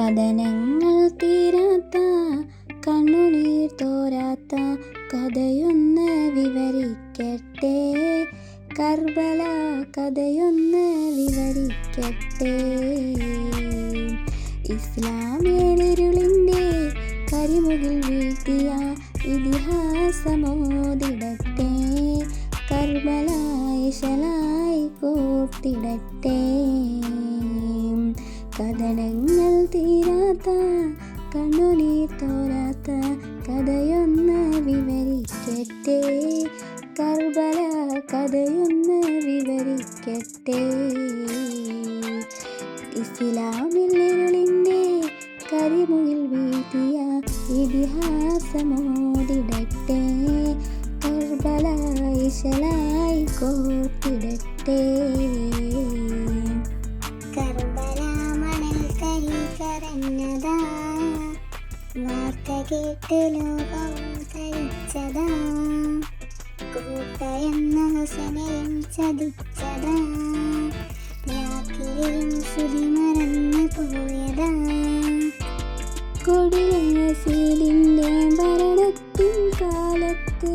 കഥനങ്ങൾ തീരാത്ത കണ്ണുനീർ തോരാത്ത കഥയൊന്ന് വിവരിക്കട്ടെ. കർബല കഥയൊന്ന് വിവരിക്കട്ടെ. ഇസ്ലാമിയരുളിന്റെ കരിമുകിൽ വീഴ്ത്തിയ ഇതിഹാസമോതിടട്ടെ. കർബലായിശലായി കോർത്തിടട്ടെ. കഥനങ്ങൾ തീരാത്ത കണ്ണുനീർ തോരാത്ത കഥയൊന്ന് വിവരിക്കട്ടെ. കർബല കഥയൊന്ന് വിവരിക്കട്ടെ. ഇസ്ലാമിൽ കരിമുകിൽ വീതിയ ഇതിഹാസമോടിടട്ടെ കർബല ഇശലായി കർബല വാർത്ത കേട്ട് ലോകം തരിച്ചതാ. കൂട്ട എന്ന ഹുസനെയും ചതിച്ചതാ. രാത്രിയും ശ്രുതി മറന്നു പോയതാ കൊടിയസീലിന്റെ ഭരണത്തിൻ കാലത്ത്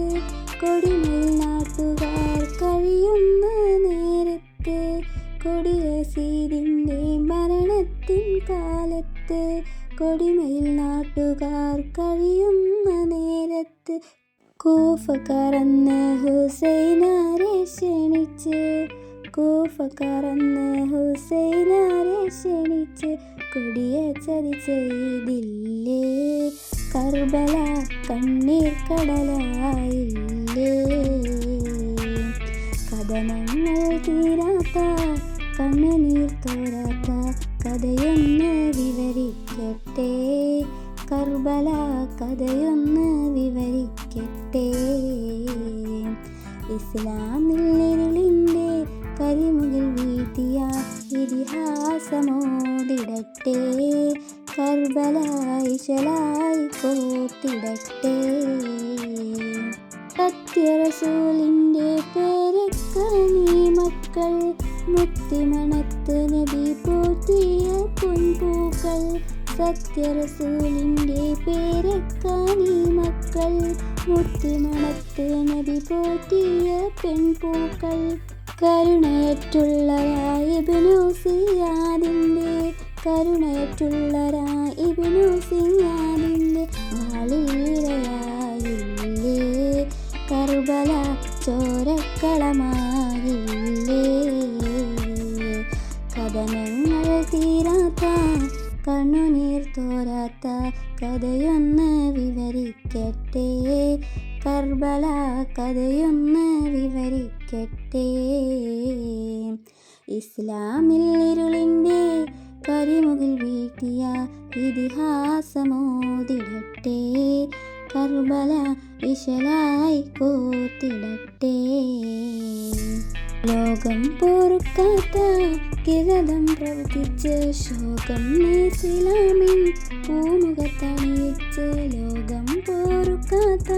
കൊടിമൽ നാട്ടുകാർ കഴിയുന്ന നേരത്ത് കൊടിയസീലിന്റെ ഭരണത്തിൻ കാലത്ത് കൊടിമയിൽ നാട്ടുകാർ കഴിയുന്ന നേരത്ത് കൂഫ കറന്ന് ഹുസൈനാരെ ക്ഷണിച്ച് കൂഫ കറന്ന് ഹുസൈനാരെ ക്ഷണിച്ച് കൊടിയ ചതി ചെയ്തില്ലേ? കർബല കണ്ണീർ കടലായില്ലേ? കഥനങ്ങൾ തീരാത്ത കണ്ണുനീർ തോരാത്ത കഥയെന്ന് കഥയൊന്ന് വിവരിക്കട്ടെ കർബല കഥയൊന്ന് വിവരിക്കട്ടെ. ഇസ്ലാമിൽ കരിമുകിൽ കരിമുകിൽ ഇതിഹാസമോടിടട്ടെ കർബല കർബലായിശലായി കോത്തിടട്ടെ സത്യറസൂലിന്റെ പേരക്കണി മക്കൾ മുത്തിമണത്ത് നബി പോറ്റിയ പൊൻപൂക്കൾ. സത്യറസൂലിന്റെ പേരക്കാനി മക്കൾ. മുത്തിമണത്ത് നബി പോറ്റിയ പെൺപൂക്കൾ. കരുണയറ്റുള്ളരായിബിനുസിയാദിന്റെ കരുണയറ്റുള്ളരായിബിനുസിയാദിന്റെ വാളിയിരയായില്ലേ കർബല ചോരക്കളമായില്ലേ? കഥനങ്ങൾ തീരാത്ത കണ്ണുനീർ തോരാത്ത കഥയൊന്ന് വിവരിക്കട്ടെ. കർബല കഥയൊന്ന് വിവരിക്കട്ടെ. ഇസ്ലാമിൽ ഇരുളിന്റെ കരിമുകിൽ വീട്ടിയ ഇതിഹാസമോതിടട്ടെ. കർബല വിശലായി കൂത്തിടട്ടെ. ലോകം പൊറുക്കാത്ത കിരതം പ്രവർത്തിച്ച് ശോകം ഇസ്ലാമിൻ പൂമുഖത്തണിയിച്ച്. ലോകം പൊറുക്കാത്ത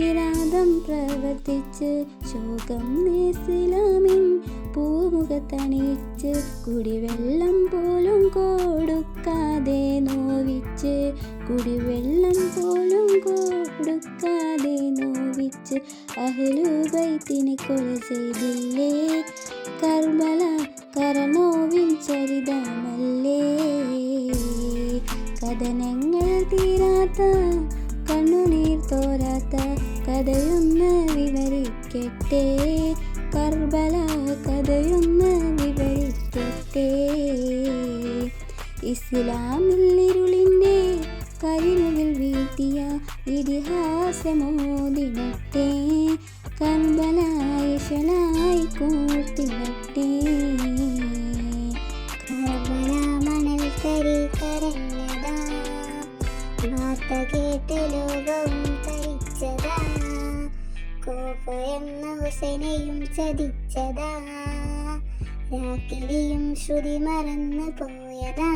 കിരാതം പ്രവർത്തിച്ച് ശോകം ഇസ്ലാമിൻ പൂമുഖത്തണിയിച്ച്. കുടിവെള്ളം പോലും കൊടുക്കാതെ നോവിച്ച്. കുടിവെള്ളം പോലും കൊടുക്കാതെ നോവിച്ച് അഹ്ലുബൈത്തിനെ കൊല ചെയ്തില്ലേ? കർബല കരണോവിൻ ചരിതമല്ലേ? കഥനങ്ങൾ തീരാത്ത കണ്ണുനീർ തോരാത്ത കഥയൊന്ന് വിവരിക്കട്ടെ? കർബല കഥയൊന്ന് വിവരിക്കട്ടെ? ഇസ്ലാമിൽ ഇരുളിന്റെ കരിമുകിൽ വീഴ്ത്തിയ ഇതിഹാസമോതിടട്ടെ കർബലായിശലായി കൂർത്തിടട്ടെ കർബല മണൽ കരി കരഞ്ഞതാ കേട്ട് ലോകവും തരിച്ചതാ എന്ന ഹുസനെയും ചതിച്ചതാ രാക്കിലിയും ശ്രുതി മറന്നു പോയതാ.